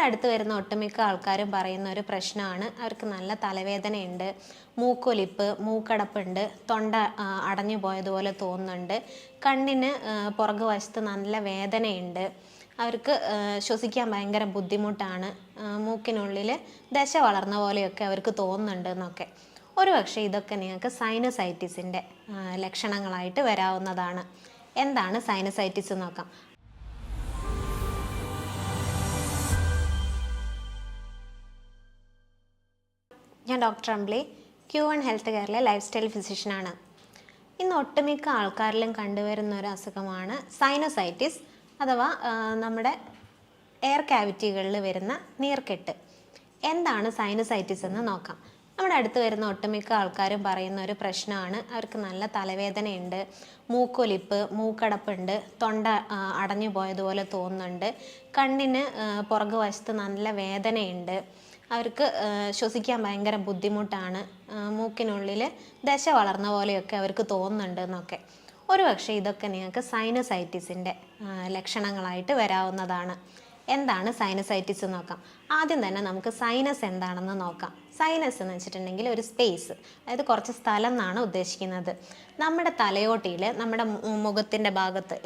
അടുത്ത് വരുന്ന ഒട്ടുമിക്ക ആൾക്കാരും പറയുന്ന ഒരു പ്രശ്നമാണ്. അവർക്ക് നല്ല തലവേദനയുണ്ട് മൂക്കൊലിപ്പ് മൂക്കടപ്പുണ്ട് തൊണ്ട അടഞ്ഞു പോയതുപോലെ തോന്നുന്നുണ്ട്. കണ്ണിന് ആ, പുറകു വശത്ത് നല്ല വേദനയുണ്ട്. അവർക്ക് ശ്വസിക്കാൻ ഭയങ്കര ബുദ്ധിമുട്ടാണ്. മൂക്കിനുള്ളിൽ ദശ വളർന്ന പോലെയൊക്കെ അവർക്ക് തോന്നുന്നുണ്ട് എന്നൊക്കെ. ഒരു പക്ഷേ ഇതൊക്കെ നിങ്ങൾക്ക് സൈനസൈറ്റിസിന്റെ ലക്ഷണങ്ങളായിട്ട് വരാവുന്നതാണ്. എന്താണ് സൈനസൈറ്റിസ് നോക്കാം. ഞാൻ doctor Ambili Q one health കെയറിലെ life style ഫിസിഷ്യനാണ്. ഇന്ന് ഒട്ടുമിക്ക ആൾക്കാരിലും കണ്ടുവരുന്ന ഒരു അസുഖമാണ് സൈനസൈറ്റിസ് അഥവാ നമ്മുടെ എയർ ക്യാവിറ്റികളിൽ വരുന്ന നീർക്കെട്ട്. എന്താണ് സൈനസൈറ്റിസ് എന്ന് നോക്കാം. നമ്മുടെ അടുത്ത് വരുന്ന ഒട്ടുമിക്ക ആൾക്കാരും പറയുന്ന ഒരു പ്രശ്നമാണ്. അവർക്ക് നല്ല തലവേദനയുണ്ട് മൂക്കൊലിപ്പ് മൂക്കടപ്പുണ്ട് തൊണ്ട അടഞ്ഞു പോയതുപോലെ തോന്നുന്നുണ്ട് കണ്ണിന് പുറകുവശത്ത് പുറകു വശത്ത് നല്ല വേദനയുണ്ട്. അവർക്ക് ശ്വസിക്കാൻ ഭയങ്കര ബുദ്ധിമുട്ടാണ്. മൂക്കിനുള്ളിൽ ദശ വളർന്ന പോലെയൊക്കെ അവർക്ക് തോന്നുന്നുണ്ട് എന്നൊക്കെ ഒരു പക്ഷേ ഇതൊക്കെ നിങ്ങൾക്ക് സൈനസൈറ്റിസിന്റെ ലക്ഷണങ്ങളായിട്ട് വരാവുന്നതാണ്. എന്താണ് സൈനസൈറ്റിസ് നോക്കാം. ആദ്യം തന്നെ നമുക്ക് സൈനസ് എന്താണെന്ന് നോക്കാം. സൈനസ് എന്ന് വെച്ചിട്ടുണ്ടെങ്കിൽ ഒരു സ്പേസ് അതായത് കുറച്ച് സ്ഥലം എന്നാണ് ഉദ്ദേശിക്കുന്നത്. നമ്മുടെ തലയോട്ടിയിൽ നമ്മുടെ മുഖത്തിന്റെ ഭാഗത്ത്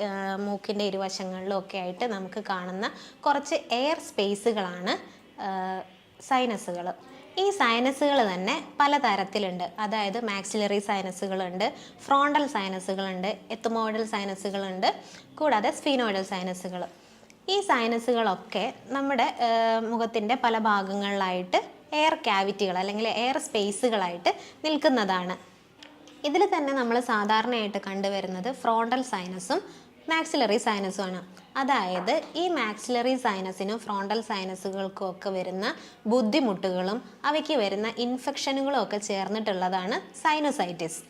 മൂക്കിന്റെ ഇരുവശങ്ങളിലും ഒക്കെ ആയിട്ട് നമുക്ക് കാണുന്ന കുറച്ച് എയർ സ്പേസുകളാണ് സൈനസുകൾ ഈ സൈനസുകൾ തന്നെ പല തരത്തിലുണ്ട് അതായത് മാക്സിലറി സൈനസുകളുണ്ട് ഫ്രോണ്ടൽ സൈനസുകളുണ്ട് എത്തുമോയിഡൽ സൈനസുകളുണ്ട് കൂടാതെ സ്ഫീനോയിഡൽ സൈനസുകൾ ഈ സൈനസുകളൊക്കെ നമ്മുടെ മുഖത്തിന്റെ പല ഭാഗങ്ങളിലായിട്ട് എയർ ക്യാവിറ്റികൾ അല്ലെങ്കിൽ എയർ സ്പേസുകളായിട്ട് നിൽക്കുന്നതാണ്. ഇതിൽ തന്നെ നമ്മൾ സാധാരണയായിട്ട് കണ്ടുവരുന്നത് ഫ്രോണ്ടൽ സൈനസും മാക്സിലറി സൈനസുമാണ് അതായത് ഈ മാക്സിലറി സൈനസിനും ഫ്രോണ്ടൽ സൈനസുകൾക്കും ഒക്കെ വരുന്ന ബുദ്ധിമുട്ടുകളും അവയ്ക്ക് വരുന്ന ഇൻഫെക്ഷനുകളും ഒക്കെ ചേർന്നിട്ടുള്ളതാണ് സൈനസൈറ്റിസ്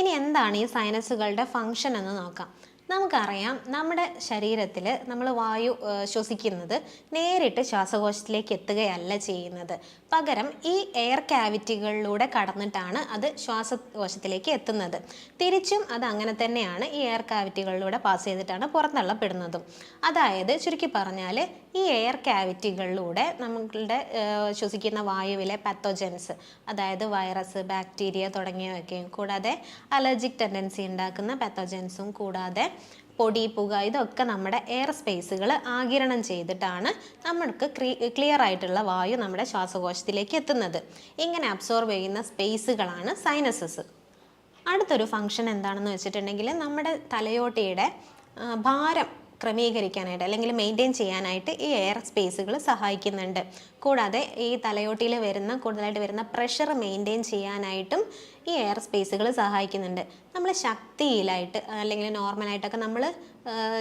ഇനി എന്താണ് ഈ സൈനസുകളുടെ ഫങ്ഷൻ എന്ന് നോക്കാം. നമുക്കറിയാം നമ്മുടെ ശരീരത്തിൽ നമ്മൾ വായു ശ്വസിക്കുന്നത് നേരിട്ട് ശ്വാസകോശത്തിലേക്ക് എത്തുകയല്ല ചെയ്യുന്നത്. പകരം ഈ എയർ ക്യാവിറ്റികളിലൂടെ കടന്നിട്ടാണ് അത് ശ്വാസകോശത്തിലേക്ക് എത്തുന്നത്. തിരിച്ചും അത് അങ്ങനെ തന്നെയാണ് ഈ എയർ ക്യാവിറ്റികളിലൂടെ പാസ് ചെയ്തിട്ടാണ് പുറന്തള്ളപ്പെടുന്നതും. അതായത് ചുരുക്കി പറഞ്ഞാൽ ഈ എയർ ക്യാവിറ്റികളിലൂടെ നമ്മളുടെ ശ്വസിക്കുന്ന വായുവിലെ പാത്തോജൻസ് അതായത് വൈറസ് ബാക്ടീരിയ തുടങ്ങിയവയൊക്കെയും കൂടാതെ അലർജിക് ടെൻഡൻസി ഉണ്ടാക്കുന്ന പാത്തോജൻസും കൂടാതെ പൊടി പുക ഇതൊക്കെ നമ്മുടെ എയർ സ്പേസുകൾ ആകിരണം ചെയ്തിട്ടാണ് നമ്മൾക്ക് ക്ലിയർ ആയിട്ടുള്ള വായു നമ്മുടെ ശ്വാസകോശത്തിലേക്ക് എത്തുന്നത്. ഇങ്ങനെ അബ്സോർബ് ചെയ്യുന്ന സ്പേസുകളാണ് സൈനസസ് അടുത്തൊരു ഫങ്ഷൻ എന്താണെന്ന് വെച്ചിട്ടുണ്ടെങ്കിൽ നമ്മുടെ തലയോട്ടിയുടെ ഭാരം ക്രമീകരിക്കാനായിട്ട് അല്ലെങ്കിൽ മെയിന്റെയിൻ ചെയ്യാനായിട്ട് ഈ എയർ സ്പേസുകൾ സഹായിക്കുന്നുണ്ട്. കൂടാതെ ഈ തലയോട്ടിയിൽ വരുന്ന കൂടുതലായിട്ട് വരുന്ന പ്രഷർ മെയിന്റെയിൻ ചെയ്യാനായിട്ടും ഈ എയർ സ്പേസുകൾ സഹായിക്കുന്നുണ്ട്. നമ്മൾ ശക്തിയിലായിട്ട് അല്ലെങ്കിൽ നോർമലായിട്ടൊക്കെ നമ്മൾ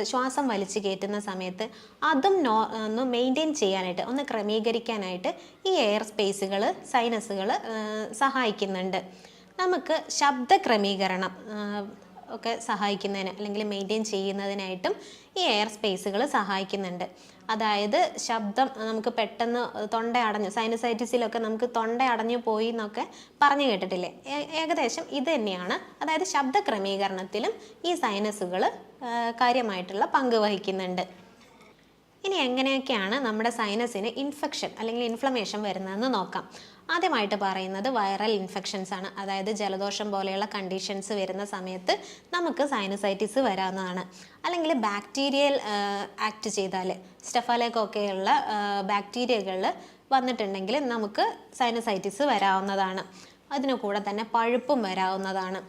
ശ്വാസം വലിച്ചു കയറ്റുന്ന സമയത്ത് അതും നോ ഒന്ന് മെയിന്റെയിൻ ചെയ്യാനായിട്ട് ഒന്ന് ക്രമീകരിക്കാനായിട്ട് ഈ എയർ സ്പേസുകൾ സൈനസുകൾ സഹായിക്കുന്നുണ്ട്. നമുക്ക് ശബ്ദ ക്രമീകരണം ഒക്കെ സഹായിക്കുന്നതിന് അല്ലെങ്കിൽ മെയിന്റെയിൻ ചെയ്യുന്നതിനായിട്ടും ഈ എയർ സ്പേസുകൾ സഹായിക്കുന്നുണ്ട്. അതായത് ശബ്ദം നമുക്ക് പെട്ടെന്ന് തൊണ്ട അടഞ്ഞു സൈനസൈറ്റിസിലൊക്കെ നമുക്ക് തൊണ്ട അടഞ്ഞു പോയി എന്നൊക്കെ പറഞ്ഞു കേട്ടിട്ടില്ലേ? ഏകദേശം ഇത് തന്നെയാണ്. അതായത് ശബ്ദ ക്രമീകരണത്തിലും ഈ സൈനസുകൾ കാര്യമായിട്ടുള്ള പങ്ക് വഹിക്കുന്നുണ്ട്. ഇനി എങ്ങനെയൊക്കെയാണ് നമ്മുടെ സൈനസിന് ഇൻഫെക്ഷൻ അല്ലെങ്കിൽ ഇൻഫ്ലമേഷൻ വരുന്നതെന്ന് നോക്കാം. ആദ്യമായിട്ട് പറയുന്നത് വൈറൽ ഇൻഫെക്ഷൻസ് ആണ്. അതായത് ജലദോഷം പോലെയുള്ള കണ്ടീഷൻസ് വരുന്ന സമയത്ത് നമുക്ക് സൈനസൈറ്റിസ് വരാവുന്നതാണ്. അല്ലെങ്കിൽ ബാക്ടീരിയൽ ആക്ട് ചെയ്താൽ സ്റ്റെഫാലേക്കൊക്കെയുള്ള ബാക്ടീരിയകളിൽ വന്നിട്ടുണ്ടെങ്കിൽ നമുക്ക് സൈനസൈറ്റിസ് വരാവുന്നതാണ്. അതിനു കൂടെ തന്നെ പഴുപ്പും വരാവുന്നതാണ്.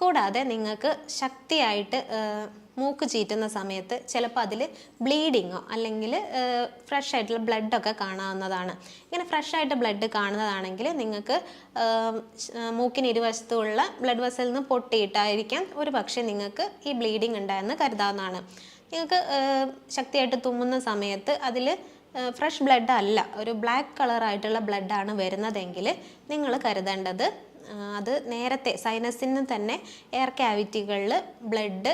കൂടാതെ നിങ്ങൾക്ക് ശക്തിയായിട്ട് മൂക്ക് ചീറ്റുന്ന സമയത്ത് ചിലപ്പോൾ അതിൽ ബ്ലീഡിങ്ങോ അല്ലെങ്കിൽ ഫ്രഷ് ആയിട്ടുള്ള ബ്ലഡൊക്കെ കാണാവുന്നതാണ്. ഇങ്ങനെ ഫ്രഷ് ആയിട്ട് ബ്ലഡ് കാണുന്നതാണെങ്കിൽ നിങ്ങൾക്ക് മൂക്കിന് ഇരുവശത്തുമുള്ള ബ്ലഡ് വെസലിൽ നിന്ന് പൊട്ടിയിട്ടായിരിക്കാം ഒരു പക്ഷേ നിങ്ങൾക്ക് ഈ ബ്ലീഡിങ് ഉണ്ടായെന്ന് കരുതാവുന്നതാണ്. നിങ്ങൾക്ക് ശക്തിയായിട്ട് തുമ്മുന്ന സമയത്ത് അതിൽ ഫ്രഷ് ബ്ലഡ് അല്ല ഒരു ബ്ലാക്ക് കളറായിട്ടുള്ള ബ്ലഡാണ് വരുന്നതെങ്കിൽ നിങ്ങൾ കരുതേണ്ടത് അത് നേരത്തെ സൈനസിന് തന്നെ എയർ ക്യാവിറ്റികളിൽ ബ്ലഡ്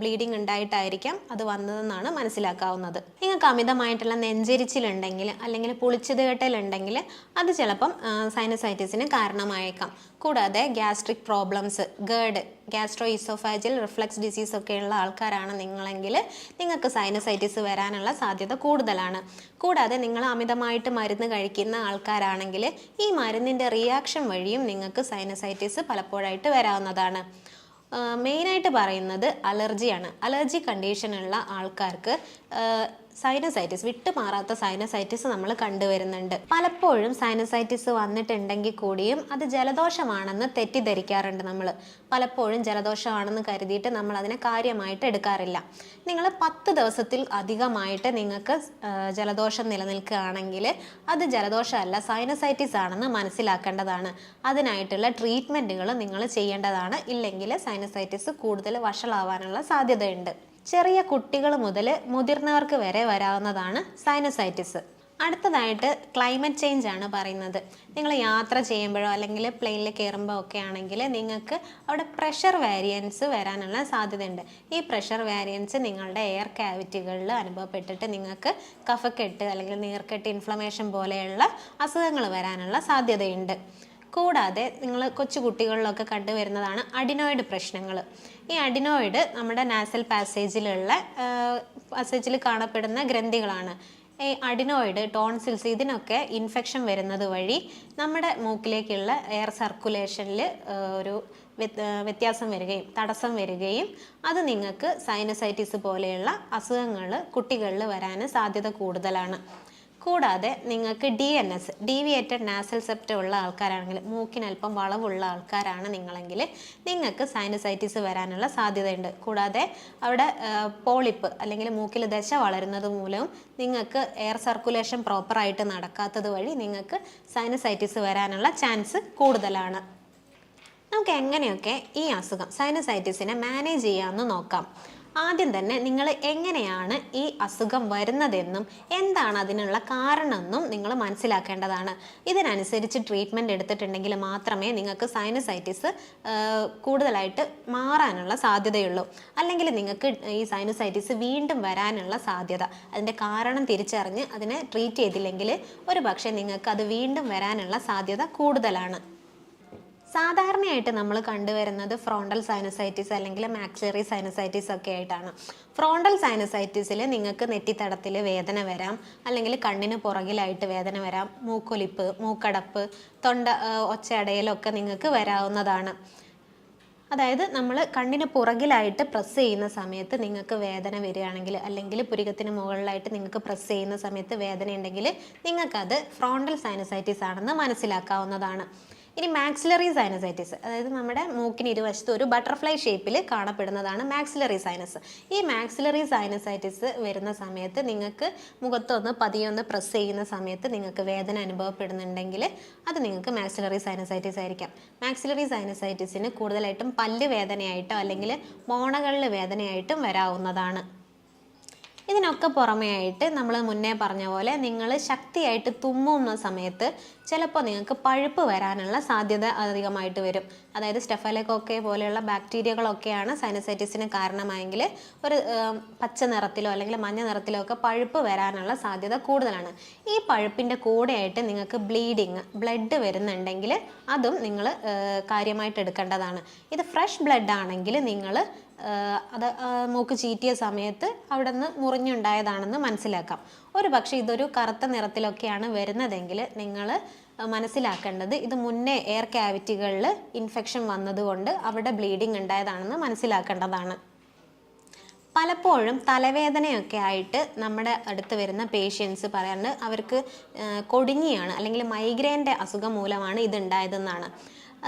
ബ്ലീഡിങ് ഉണ്ടായിട്ടായിരിക്കാം അത് വന്നതെന്നാണ് മനസ്സിലാക്കാവുന്നത്. നിങ്ങൾക്ക് അമിതമായിട്ടുള്ള നെഞ്ചരിച്ചിലുണ്ടെങ്കിൽ അല്ലെങ്കിൽ പുളിച്ചത് കെട്ടലുണ്ടെങ്കിൽ അത് ചിലപ്പം സൈനസൈറ്റിസിന് കാരണമായേക്കാം. കൂടാതെ ഗ്യാസ്ട്രിക് പ്രോബ്ലംസ് ഗേഡ് ഗ്യാസ്ട്രോ ഇസോഫാജിൽ റിഫ്ലക്സ് ഡിസീസ് ഒക്കെയുള്ള ആൾക്കാരാണ് നിങ്ങളെങ്കിൽ നിങ്ങൾക്ക് സൈനസൈറ്റിസ് വരാനുള്ള സാധ്യത കൂടുതലാണ്. കൂടാതെ നിങ്ങൾ അമിതമായിട്ട് മരുന്ന് കഴിക്കുന്ന ആൾക്കാരാണെങ്കിൽ ഈ മരുന്നിന്റെ റിയാക്ഷൻ വഴിയും നിങ്ങൾക്ക് സൈനസൈറ്റിസ് പലപ്പോഴായിട്ട് വരാവുന്നതാണ്. മെയിനായിട്ട് പറയുന്നത് അലർജിയാണ്. അലർജി കണ്ടീഷനുള്ള ആൾക്കാർക്ക് സൈനസൈറ്റിസ് വിട്ടുമാറാത്ത സൈനസൈറ്റിസ് നമ്മൾ കണ്ടുവരുന്നുണ്ട്. പലപ്പോഴും സൈനസൈറ്റിസ് വന്നിട്ടുണ്ടെങ്കിൽ കൂടിയും അത് ജലദോഷമാണെന്ന് തെറ്റിദ്ധരിക്കാറുണ്ട് നമ്മൾ പലപ്പോഴും ജലദോഷമാണെന്ന് കരുതിയിട്ട് നമ്മൾ അതിനെ കാര്യമായിട്ട് എടുക്കാറില്ല. നിങ്ങൾ പത്ത് ദിവസത്തിൽ അധികമായിട്ട് നിങ്ങൾക്ക് ജലദോഷം നിലനിൽക്കുകയാണെങ്കിൽ അത് ജലദോഷമല്ല സൈനസൈറ്റിസ് ആണെന്ന് മനസ്സിലാക്കേണ്ടതാണ്. അതിനായിട്ടുള്ള ട്രീറ്റ്മെന്റുകൾ നിങ്ങൾ ചെയ്യേണ്ടതാണ്. ഇല്ലെങ്കിൽ സൈനസൈറ്റിസ് കൂടുതൽ വഷളാവാനുള്ള സാധ്യതയുണ്ട്. ചെറിയ കുട്ടികൾ മുതൽ മുതിർന്നവർക്ക് വരെ വരാവുന്നതാണ് സൈനസൈറ്റിസ് അടുത്തതായിട്ട് ക്ലൈമറ്റ് ചേഞ്ച് ആണ് പറയുന്നത്. നിങ്ങൾ യാത്ര ചെയ്യുമ്പോഴോ അല്ലെങ്കിൽ പ്ലെയിനിൽ കയറുമ്പോൾ ഒക്കെ ആണെങ്കിൽ നിങ്ങൾക്ക് അവിടെ പ്രഷർ വേരിയൻസ് വരാനുള്ള സാധ്യതയുണ്ട്. ഈ പ്രഷർ വേരിയൻസ് നിങ്ങളുടെ എയർ ക്യാവിറ്റികളിൽ അനുഭവപ്പെട്ടിട്ട് നിങ്ങൾക്ക് കഫക്കെട്ട് അല്ലെങ്കിൽ നീർക്കെട്ട് ഇൻഫ്ലമേഷൻ പോലെയുള്ള അസുഖങ്ങൾ വരാനുള്ള സാധ്യതയുണ്ട്. കൂടാതെ നിങ്ങൾ കൊച്ചു കുട്ടികളിലൊക്കെ കണ്ടുവരുന്നതാണ് അഡിനോയിഡ് പ്രശ്നങ്ങൾ. ഈ അഡിനോയിഡ് നമ്മുടെ നാസൽ പാസേജിലുള്ള പാസേജിൽ കാണപ്പെടുന്ന ഗ്രന്ഥികളാണ്. ഈ അഡിനോയിഡ് ടോൺസിൽസ് ഇതിനൊക്കെ ഇൻഫെക്ഷൻ വരുന്നത് വഴി നമ്മുടെ മൂക്കിലേക്കുള്ള എയർ സർക്കുലേഷനിൽ ഒരു വ്യത്യ- വ്യത്യാസം വരികയും തടസ്സം വരികയും അത് നിങ്ങൾക്ക് സൈനസൈറ്റിസ് പോലെയുള്ള അസുഖങ്ങൾ കുട്ടികളിൽ വരാൻ സാധ്യത കൂടുതലാണ്. കൂടാതെ നിങ്ങൾക്ക് D N S deviated nasal septum ഉള്ള ആൾക്കാരാണെങ്കിൽ മൂക്കിന് അല്പം വളവുള്ള ആൾക്കാരാണ് നിങ്ങളെങ്കിൽ നിങ്ങൾക്ക് സൈനസൈറ്റിസ് വരാനുള്ള സാധ്യതയുണ്ട്. കൂടാതെ അവിടെ പോളിപ്പ് അല്ലെങ്കിൽ മൂക്കിൽ ദശ വളരുന്നത് മൂലവും നിങ്ങൾക്ക് എയർ സർക്കുലേഷൻ പ്രോപ്പറായിട്ട് നടക്കാത്തത് വഴി നിങ്ങൾക്ക് സൈനസൈറ്റിസ് വരാനുള്ള ചാൻസ് കൂടുതലാണ്. നമുക്ക് എങ്ങനെയൊക്കെ ഈ അസുഖം സൈനസൈറ്റിസിനെ മാനേജ് ചെയ്യാമെന്ന് നോക്കാം. ആദ്യം തന്നെ നിങ്ങൾ എങ്ങനെയാണ് ഈ അസുഖം വരുന്നതെന്നും എന്താണ് അതിനുള്ള കാരണമെന്നും നിങ്ങൾ മനസ്സിലാക്കേണ്ടതാണ്. ഇതിനനുസരിച്ച് ട്രീറ്റ്മെന്റ് എടുത്തിട്ടുണ്ടെങ്കിൽ മാത്രമേ നിങ്ങൾക്ക് സൈനസൈറ്റിസ് കൂടുതലായിട്ട് മാറാനുള്ള സാധ്യതയുള്ളൂ. അല്ലെങ്കിൽ നിങ്ങൾക്ക് ഈ സൈനസൈറ്റിസ് വീണ്ടും വരാനുള്ള സാധ്യത. അതിന്റെ കാരണം തിരിച്ചറിഞ്ഞ് അതിനെ ട്രീറ്റ് ചെയ്തില്ലെങ്കിൽ ഒരു പക്ഷേ നിങ്ങൾക്ക് അത് വീണ്ടും വരാനുള്ള സാധ്യത കൂടുതലാണ്. സാധാരണയായിട്ട് നമ്മൾ കണ്ടുവരുന്നത് ഫ്രോണ്ടൽ സൈനസൈറ്റിസ് അല്ലെങ്കിൽ മാക്സിലറി സൈനസൈറ്റിസ് ഒക്കെ ആയിട്ടാണ്. ഫ്രോണ്ടൽ സൈനസൈറ്റിസിൽ നിങ്ങൾക്ക് നെറ്റിത്തടത്തിൽ വേദന വരാം അല്ലെങ്കിൽ കണ്ണിന് പുറകിലായിട്ട് വേദന വരാം മൂക്കൊലിപ്പ് മൂക്കടപ്പ് തൊണ്ട ഒച്ചയടയിലൊക്കെ നിങ്ങൾക്ക് വരാവുന്നതാണ്. അതായത് നമ്മൾ കണ്ണിന് പുറകിലായിട്ട് പ്രസ് ചെയ്യുന്ന സമയത്ത് നിങ്ങൾക്ക് വേദന വരികയാണെങ്കിൽ അല്ലെങ്കിൽ പുരികത്തിന് മുകളിലായിട്ട് നിങ്ങൾക്ക് പ്രസ് ചെയ്യുന്ന സമയത്ത് വേദന ഉണ്ടെങ്കിൽ നിങ്ങൾക്കത് ഫ്രോണ്ടൽ സൈനസൈറ്റിസ് ആണെന്ന് മനസ്സിലാക്കാവുന്നതാണ്. ഇനി മാക്സിലറി സൈനസൈറ്റിസ് അതായത് നമ്മുടെ മൂക്കിന് ഇരുവശത്തും ഒരു ബട്ടർഫ്ലൈ ഷേപ്പിൽ കാണപ്പെടുന്നതാണ് മാക്സിലറി സൈനസ് ഈ മാക്സിലറി സൈനസൈറ്റിസ് വരുന്ന സമയത്ത് നിങ്ങൾക്ക് മുഖത്തൊന്ന് പതിയൊന്ന് പ്രസ് ചെയ്യുന്ന സമയത്ത് നിങ്ങൾക്ക് വേദന അനുഭവപ്പെടുന്നുണ്ടെങ്കിൽ അത് നിങ്ങൾക്ക് മാക്സിലറി സൈനസൈറ്റിസ് ആയിരിക്കാം. മാക്സിലറി സൈനസൈറ്റിസിന് കൂടുതലായിട്ടും പല്ല് വേദനയായിട്ടോ അല്ലെങ്കിൽ മോണകളിൽ വേദനയായിട്ടും വരാവുന്നതാണ്. ഇതിനൊക്കെ പുറമേ ആയിട്ട് നമ്മൾ മുന്നേ പറഞ്ഞ പോലെ നിങ്ങൾ ശക്തിയായിട്ട് തുമ്മുന്ന സമയത്ത് ചിലപ്പോൾ നിങ്ങൾക്ക് പഴുപ്പ് വരാനുള്ള സാധ്യത അധികമായിട്ട് വരും. അതായത് സ്റ്റെഫലക്കൊക്കെ പോലെയുള്ള ബാക്ടീരിയകളൊക്കെയാണ് സൈനസൈറ്റിസിന് കാരണമായെങ്കിൽ ഒരു പച്ച നിറത്തിലോ അല്ലെങ്കിൽ മഞ്ഞ നിറത്തിലോ ഒക്കെ പഴുപ്പ് വരാനുള്ള സാധ്യത കൂടുതലാണ്. ഈ പഴുപ്പിന്റെ കൂടെയായിട്ട് നിങ്ങൾക്ക് ബ്ലീഡിങ് ബ്ലഡ് വരുന്നുണ്ടെങ്കിൽ അതും നിങ്ങൾ കാര്യമായിട്ട് എടുക്കേണ്ടതാണ്. ഇത് ഫ്രഷ് ബ്ലഡ് ആണെങ്കിൽ നിങ്ങൾ അത് മൂക്ക് ചീറ്റിയ സമയത്ത് അവിടെ നിന്ന് മുറിഞ്ഞുണ്ടായതാണെന്ന് മനസ്സിലാക്കാം. ഒരു പക്ഷേ ഇതൊരു കറുത്ത നിറത്തിലൊക്കെയാണ് വരുന്നതെങ്കിൽ നിങ്ങൾ മനസ്സിലാക്കേണ്ടത് ഇത് മുന്നേ എയർ ക്യാവിറ്റികളിൽ ഇൻഫെക്ഷൻ വന്നതുകൊണ്ട് അവിടെ ബ്ലീഡിങ് ഉണ്ടായതാണെന്ന് മനസ്സിലാക്കേണ്ടതാണ്. പലപ്പോഴും തലവേദനയൊക്കെ ആയിട്ട് നമ്മുടെ അടുത്ത് വരുന്ന പേഷ്യൻസ് പറയാറുണ്ട് അവർക്ക് കൊടുങ്ങിയാണ് അല്ലെങ്കിൽ മൈഗ്രെയിന്റെ അസുഖം മൂലമാണ് ഇത് ഉണ്ടായതെന്നാണ്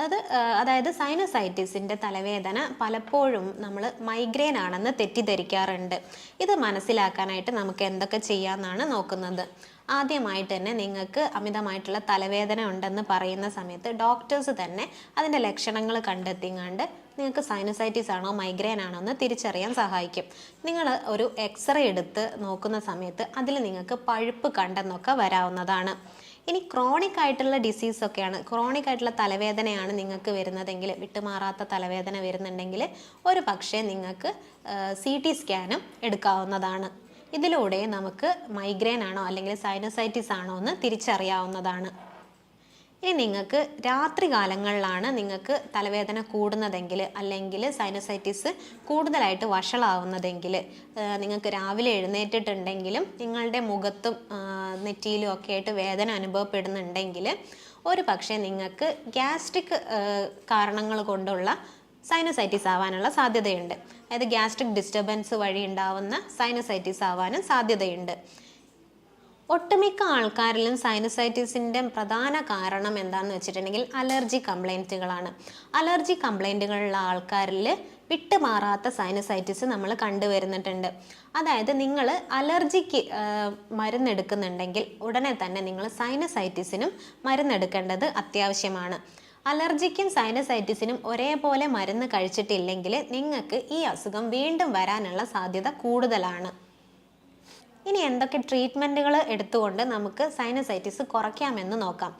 അത് അതായത് സൈനസൈറ്റിസിന്റെ തലവേദന പലപ്പോഴും നമ്മൾ മൈഗ്രെയിൻ ആണെന്ന് തെറ്റിദ്ധരിക്കാറുണ്ട്. ഇത് മനസ്സിലാക്കാനായിട്ട് നമുക്ക് എന്തൊക്കെ ചെയ്യാമെന്നാണ് നോക്കുന്നത്. ആദ്യമായിട്ട് തന്നെ നിങ്ങൾക്ക് അമിതമായിട്ടുള്ള തലവേദന ഉണ്ടെന്ന് പറയുന്ന സമയത്ത് ഡോക്ടേഴ്സ് തന്നെ അതിന്റെ ലക്ഷണങ്ങൾ കണ്ടെത്തിങ്ങാണ്ട് നിങ്ങൾക്ക് സൈനസൈറ്റിസ് ആണോ മൈഗ്രെയിൻ ആണോ എന്ന് തിരിച്ചറിയാൻ സഹായിക്കും. നിങ്ങൾ ഒരു എക്സ്റേ എടുത്ത് നോക്കുന്ന സമയത്ത് അതിൽ നിങ്ങൾക്ക് പഴുപ്പ് കണ്ടെന്നൊക്കെ വരാവുന്നതാണ്. ഇനി ക്രോണിക് ആയിട്ടുള്ള ഡിസീസ് ഒക്കെയാണ്. ക്രോണിക് ആയിട്ടുള്ള തലവേദനയാണ് നിങ്ങൾക്ക് വരുന്നതെങ്കിൽ വിട്ടുമാറാത്ത തലവേദന വരുന്നുണ്ടെങ്കിൽ ഒരു പക്ഷേ നിങ്ങൾക്ക് സി ടി സ്കാനും എടുക്കാവുന്നതാണ്. ഇതിലൂടെ നമുക്ക് മൈഗ്രെയിൻ ആണോ അല്ലെങ്കിൽ സൈനസൈറ്റിസ് ആണോ എന്ന് തിരിച്ചറിയാവുന്നതാണ്. ഇനി നിങ്ങൾക്ക് രാത്രി കാലങ്ങളിലാണ് നിങ്ങൾക്ക് തലവേദന കൂടുന്നതെങ്കിൽ അല്ലെങ്കിൽ സൈനസൈറ്റിസ് കൂടുതലായിട്ട് വഷളാവുന്നതെങ്കിൽ നിങ്ങൾക്ക് രാവിലെ എഴുന്നേറ്റിട്ടുണ്ടെങ്കിലും നിങ്ങളുടെ മുഖത്തും നെറ്റിയിലും ഒക്കെ ആയിട്ട് വേദന അനുഭവപ്പെടുന്നുണ്ടെങ്കിൽ ഒരു പക്ഷേ നിങ്ങൾക്ക് ഗ്യാസ്ട്രിക് കാരണങ്ങൾ കൊണ്ടുള്ള സൈനസൈറ്റിസ് ആവാനുള്ള സാധ്യതയുണ്ട്. അതായത് ഗ്യാസ്ട്രിക് ഡിസ്റ്റർബൻസ് വഴി ഉണ്ടാവുന്ന സൈനസൈറ്റിസ് ആവാനും സാധ്യതയുണ്ട്. ഒട്ടുമിക്ക ആൾക്കാരിലും സൈനസൈറ്റിസിന്റെ പ്രധാന കാരണം എന്താണെന്ന് വെച്ചിട്ടുണ്ടെങ്കിൽ അലർജി കംപ്ലൈന്റുകളാണ് അലർജി കംപ്ലൈന്റുകളുള്ള ആൾക്കാരിൽ വിട്ടുമാറാത്ത സൈനസൈറ്റിസ് നമ്മൾ കണ്ടുവരുന്നിട്ടുണ്ട്. അതായത് നിങ്ങൾ അലർജിക്ക് മരുന്നെടുക്കുന്നുണ്ടെങ്കിൽ ഉടനെ തന്നെ നിങ്ങൾ സൈനസൈറ്റിസിനും മരുന്നെടുക്കേണ്ടത് അത്യാവശ്യമാണ്. അലർജിക്കും സൈനസൈറ്റിസിനും ഒരേപോലെ മരുന്ന് കഴിച്ചിട്ടില്ലെങ്കിൽ നിങ്ങൾക്ക് ഈ അസുഖം വീണ്ടും വരാനുള്ള സാധ്യത കൂടുതലാണ്. ഇനി എന്തൊക്കെ ട്രീറ്റ്മെന്റുകൾ എടുത്തുകൊണ്ട് നമുക്ക് സൈനസൈറ്റിസ് കുറയ്ക്കാമെന്ന് നോക്കാം.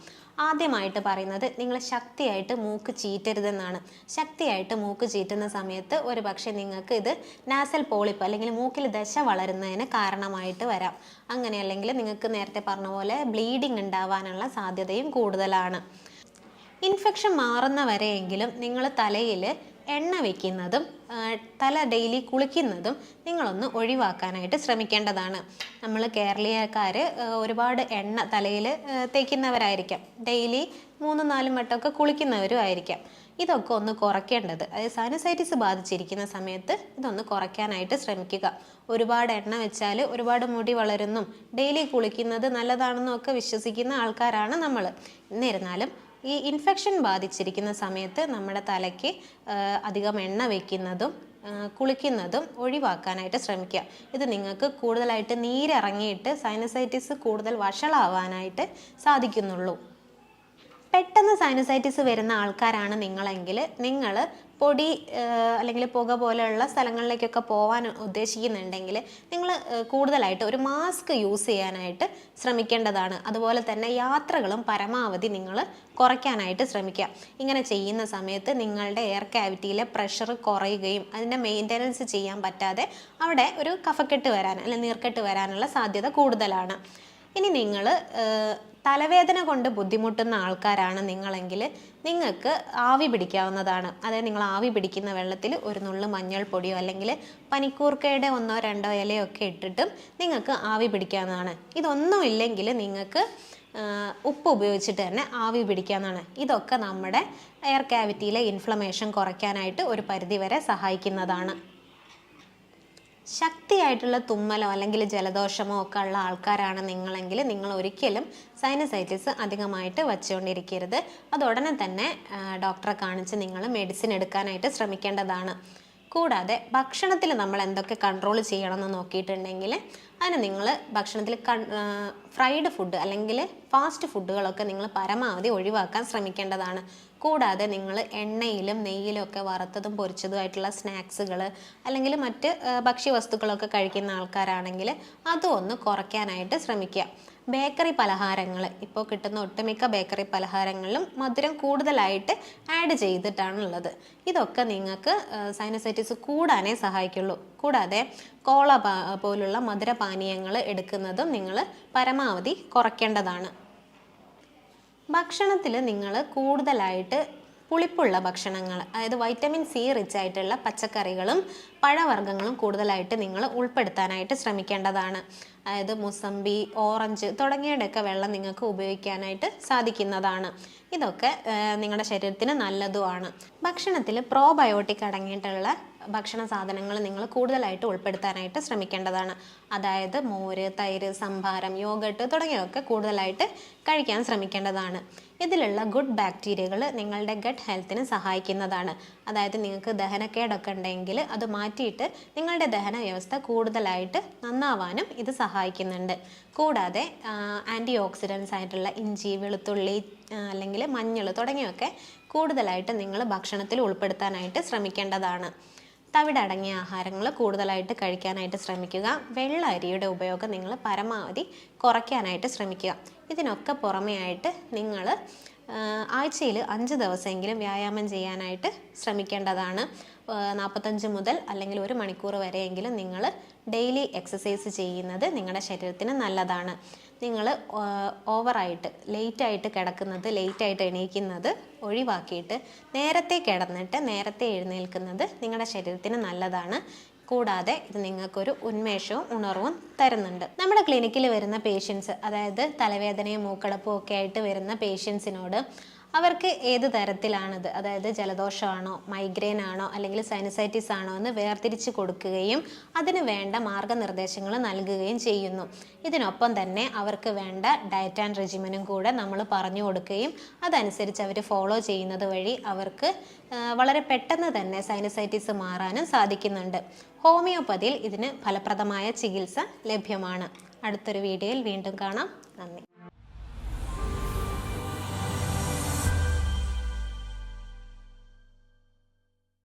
ആദ്യമായിട്ട് പറയുന്നത് നിങ്ങൾ ശക്തിയായിട്ട് മൂക്ക് ചീറ്റരുതെന്നാണ്. ശക്തിയായിട്ട് മൂക്ക് ചീറ്റുന്ന സമയത്ത് ഒരു പക്ഷേ നിങ്ങൾക്ക് ഇത് നാസൽ പോളിപ്പ് അല്ലെങ്കിൽ മൂക്കിൽ ദശ വളരുന്നതിന് കാരണമായിട്ട് വരാം. അങ്ങനെ അല്ലെങ്കിൽ നിങ്ങൾക്ക് നേരത്തെ പറഞ്ഞ പോലെ ബ്ലീഡിങ് ഉണ്ടാവാനുള്ള സാധ്യതയും കൂടുതലാണ്. ഇൻഫെക്ഷൻ മാറുന്ന വരെയെങ്കിലും നിങ്ങൾ തലയിൽ എണ്ണ വയ്ക്കുന്നതും തല ഡെയിലി കുളിക്കുന്നതും നിങ്ങളൊന്ന് ഒഴിവാക്കാനായിട്ട് ശ്രമിക്കേണ്ടതാണ്. നമ്മൾ കേരളീയക്കാർ ഒരുപാട് എണ്ണ തലയിൽ തേക്കുന്നവരായിരിക്കാം. ഡെയിലി മൂന്നും നാലും വട്ടമൊക്കെ കുളിക്കുന്നവരും ആയിരിക്കാം. ഇതൊക്കെ ഒന്ന് കുറയ്ക്കേണ്ടത് അതായത് സൈനസൈറ്റിസ് ബാധിച്ചിരിക്കുന്ന സമയത്ത് ഇതൊന്ന് കുറയ്ക്കാനായിട്ട് ശ്രമിക്കുക. ഒരുപാട് എണ്ണ വെച്ചാൽ ഒരുപാട് മുടി വളരുന്നും ഡെയിലി കുളിക്കുന്നത് നല്ലതാണെന്നും ഒക്കെ വിശ്വസിക്കുന്ന ആൾക്കാരാണ് നമ്മൾ എന്നിരുന്നാലും ഈ ഇൻഫെക്ഷൻ ബാധിച്ചിരിക്കുന്ന സമയത്ത് നമ്മുടെ തലയ്ക്ക് അധികം എണ്ണ വയ്ക്കുന്നതും കുളിക്കുന്നതും ഒഴിവാക്കാനായിട്ട് ശ്രമിക്കുക. ഇത് നിങ്ങൾക്ക് കൂടുതലായിട്ട് നീരിറങ്ങിയിട്ട് സൈനസൈറ്റിസ് കൂടുതൽ വഷളാവാനായിട്ട് സാധിക്കുന്നുള്ളൂ. പെട്ടെന്ന് സൈനസൈറ്റിസ് വരുന്ന ആൾക്കാരാണ് നിങ്ങളെങ്കിൽ നിങ്ങൾ പൊടി അല്ലെങ്കിൽ പുക പോലെയുള്ള സ്ഥലങ്ങളിലേക്കൊക്കെ പോകാൻ ഉദ്ദേശിക്കുന്നുണ്ടെങ്കിൽ നിങ്ങൾ കൂടുതലായിട്ട് ഒരു മാസ്ക് യൂസ് ചെയ്യാനായിട്ട് ശ്രമിക്കേണ്ടതാണ്. അതുപോലെ തന്നെ യാത്രകളും പരമാവധി നിങ്ങൾ കുറയ്ക്കാനായിട്ട് ശ്രമിക്കുക. ഇങ്ങനെ ചെയ്യുന്ന സമയത്ത് നിങ്ങളുടെ എയർ കാവിറ്റിയിലെ പ്രഷർ കുറയുകയും അതിന്റെ മെയിന്റനൻസ് ചെയ്യാൻ പറ്റാതെ അവിടെ ഒരു കഫക്കെട്ട് വരാൻ അല്ലെങ്കിൽ നീർക്കെട്ട് വരാനുള്ള സാധ്യത കൂടുതലാണ്. ഇനി നിങ്ങൾ തലവേദന കൊണ്ട് ബുദ്ധിമുട്ടുന്ന ആൾക്കാരാണ് നിങ്ങളെങ്കിൽ നിങ്ങൾക്ക് ആവി പിടിക്കാവുന്നതാണ്. അതായത് നിങ്ങൾ ആവി പിടിക്കുന്ന വെള്ളത്തിൽ ഒരു നുള്ളു മഞ്ഞൾപ്പൊടിയോ അല്ലെങ്കിൽ പനിക്കൂർക്കയുടെ ഒന്നോ രണ്ടോ ഇലയോ ഒക്കെ ഇട്ടിട്ടും നിങ്ങൾക്ക് ആവി പിടിക്കാവുന്നതാണ്. ഇതൊന്നും ഇല്ലെങ്കിൽ നിങ്ങൾക്ക് ഉപ്പ് ഉപയോഗിച്ചിട്ട് തന്നെ ആവി പിടിക്കാവുന്നതാണ്. ഇതൊക്കെ നമ്മുടെ എയർ ക്യാവിറ്റിയിലെ ഇൻഫ്ലമേഷൻ കുറയ്ക്കാനായിട്ട് ഒരു പരിധിവരെ സഹായിക്കുന്നതാണ്. ശക്തിയായിട്ടുള്ള തുമ്മലോ അല്ലെങ്കിൽ ജലദോഷമോ ഒക്കെ ഉള്ള ആൾക്കാരാണ് നിങ്ങളെങ്കിൽ നിങ്ങൾ ഒരിക്കലും സൈനസൈറ്റിസ് അധികമായിട്ട് വച്ചുകൊണ്ടിരിക്കരുത്. അത് ഉടനെ തന്നെ ഡോക്ടറെ കാണിച്ച് നിങ്ങൾ മെഡിസിൻ എടുക്കാനായിട്ട് ശ്രമിക്കേണ്ടതാണ്. കൂടാതെ ഭക്ഷണത്തിൽ നമ്മൾ എന്തൊക്കെ കൺട്രോൾ ചെയ്യണമെന്ന് നോക്കിയിട്ടുണ്ടെങ്കിൽ അതിന് നിങ്ങൾ ഭക്ഷണത്തിൽ ഫ്രൈഡ് ഫുഡ് അല്ലെങ്കിൽ ഫാസ്റ്റ് ഫുഡുകളൊക്കെ നിങ്ങൾ പരമാവധി ഒഴിവാക്കാൻ ശ്രമിക്കേണ്ടതാണ്. കൂടാതെ നിങ്ങൾ എണ്ണയിലും നെയ്യിലും ഒക്കെ വറുത്തതും പൊരിച്ചതുമായിട്ടുള്ള സ്നാക്സുകൾ അല്ലെങ്കിൽ മറ്റ് ഭക്ഷ്യവസ്തുക്കളൊക്കെ കഴിക്കുന്ന ആൾക്കാരാണെങ്കിൽ അതും ഒന്ന് കുറയ്ക്കാനായിട്ട് ശ്രമിക്കുക. ബേക്കറി പലഹാരങ്ങൾ ഇപ്പോൾ കിട്ടുന്ന ഒട്ടുമിക്ക ബേക്കറി പലഹാരങ്ങളിലും മധുരം കൂടുതലായിട്ട് ആഡ് ചെയ്തിട്ടാണുള്ളത്. ഇതൊക്കെ നിങ്ങൾക്ക് സൈനസൈറ്റിസ് കൂടാനേ സഹായിക്കുള്ളൂ. കൂടാതെ കോള പോലുള്ള മധുരപാനീയങ്ങൾ എടുക്കുന്നതും നിങ്ങൾ പരമാവധി കുറയ്ക്കേണ്ടതാണ്. ഭക്ഷണത്തിൽ നിങ്ങൾ കൂടുതലായിട്ട് പുളിപ്പുള്ള ഭക്ഷണങ്ങൾ അതായത് വൈറ്റമിൻ സി റിച്ച് ആയിട്ടുള്ള പച്ചക്കറികളും പഴവർഗങ്ങളും കൂടുതലായിട്ട് നിങ്ങൾ ഉൾപ്പെടുത്താനായിട്ട് ശ്രമിക്കേണ്ടതാണ്. അതായത് മുസമ്പി ഓറഞ്ച് തുടങ്ങിയതൊക്കെ വെള്ളം നിങ്ങൾക്ക് ഉപയോഗിക്കാനായിട്ട് സാധിക്കുന്നതാണ്. ഇതൊക്കെ നിങ്ങളുടെ ശരീരത്തിന് നല്ലതുമാണ്. ഭക്ഷണത്തിൽ പ്രോബയോട്ടിക് അടങ്ങിയിട്ടുള്ള ഭക്ഷണ സാധനങ്ങൾ നിങ്ങൾ കൂടുതലായിട്ട് ഉൾപ്പെടുത്താനായിട്ട് ശ്രമിക്കേണ്ടതാണ്. അതായത് മോര് തൈര് സംഭാരം യോഗട്ട് തുടങ്ങിയവയൊക്കെ കൂടുതലായിട്ട് കഴിക്കാൻ ശ്രമിക്കേണ്ടതാണ്. ഇതിലുള്ള ഗുഡ് ബാക്ടീരിയകൾ നിങ്ങളുടെ ഗട്ട് ഹെൽത്തിന് സഹായിക്കുന്നതാണ്. അതായത് നിങ്ങൾക്ക് ദഹനക്കേടൊക്കെ ഉണ്ടെങ്കിൽ അത് മാറ്റിയിട്ട് നിങ്ങളുടെ ദഹന വ്യവസ്ഥ കൂടുതലായിട്ട് നന്നാവാനും ഇത് സഹായിക്കുന്നുണ്ട്. കൂടാതെ ആന്റി ഓക്സിഡൻസ് ആയിട്ടുള്ള ഇഞ്ചി വെളുത്തുള്ളി അല്ലെങ്കിൽ മഞ്ഞൾ തുടങ്ങിയൊക്കെ കൂടുതലായിട്ട് നിങ്ങൾ ഭക്ഷണത്തിൽ ഉൾപ്പെടുത്താനായിട്ട് ശ്രമിക്കേണ്ടതാണ്. തവിടടങ്ങിയ ആഹാരങ്ങൾ കൂടുതലായിട്ട് കഴിക്കാനായിട്ട് ശ്രമിക്കുക. വെള്ള അരിയുടെ ഉപയോഗം നിങ്ങൾ പരമാവധി കുറയ്ക്കാനായിട്ട് ശ്രമിക്കുക. ഇതിനൊക്കെ പുറമേ ആയിട്ട് നിങ്ങൾ ആഴ്ചയിൽ അഞ്ച് ദിവസമെങ്കിലും വ്യായാമം ചെയ്യാനായിട്ട് ശ്രമിക്കേണ്ടതാണ്. നാൽപ്പത്തഞ്ച് മുതൽ അല്ലെങ്കിൽ ഒരു മണിക്കൂർ വരെയെങ്കിലും നിങ്ങൾ ഡെയിലി എക്സസൈസ് ചെയ്യുന്നത് നിങ്ങളുടെ ശരീരത്തിന് നല്ലതാണ്. നിങ്ങൾ ഓവറായിട്ട് ലേറ്റായിട്ട് കിടക്കുന്നത് ലേറ്റായിട്ട് എണീക്കുന്നത് ഒഴിവാക്കിയിട്ട് നേരത്തെ കിടന്നിട്ട് നേരത്തെ എഴുന്നേൽക്കുന്നത് നിങ്ങളുടെ ശരീരത്തിന് നല്ലതാണ്. കൂടാതെ ഇത് നിങ്ങൾക്കൊരു ഉന്മേഷവും ഉണർവും തരുന്നുണ്ട്. നമ്മുടെ ക്ലിനിക്കിൽ വരുന്ന പേഷ്യൻസ് അതായത് തലവേദനയും മൂക്കടപ്പും ഒക്കെ ആയിട്ട് വരുന്ന പേഷ്യൻസിനോട് അവർക്ക് ഏത് തരത്തിലാണത്? അതായത് ജലദോഷമാണോ മൈഗ്രെയിൻ ആണോ അല്ലെങ്കിൽ സൈനസൈറ്റിസ് ആണോ എന്ന് വേർതിരിച്ച് കൊടുക്കുകയും അതിന് വേണ്ട മാർഗനിർദ്ദേശങ്ങൾ നൽകുകയും ചെയ്യുന്നു. ഇതിനൊപ്പം തന്നെ അവർക്ക് വേണ്ട ഡയറ്റ് ആൻഡ് റെജിമനും കൂടെ നമ്മൾ പറഞ്ഞു കൊടുക്കുകയും അതനുസരിച്ച് അവർ ഫോളോ ചെയ്യുന്നത് വഴി അവർക്ക് വളരെ പെട്ടെന്ന് തന്നെ സൈനസൈറ്റിസ് മാറാനും സാധിക്കുന്നുണ്ട്. ഹോമിയോപ്പതിയിൽ ഇതിന് ഫലപ്രദമായ ചികിത്സ ലഭ്യമാണ്. അടുത്തൊരു വീഡിയോയിൽ വീണ്ടും കാണാം. നന്ദി.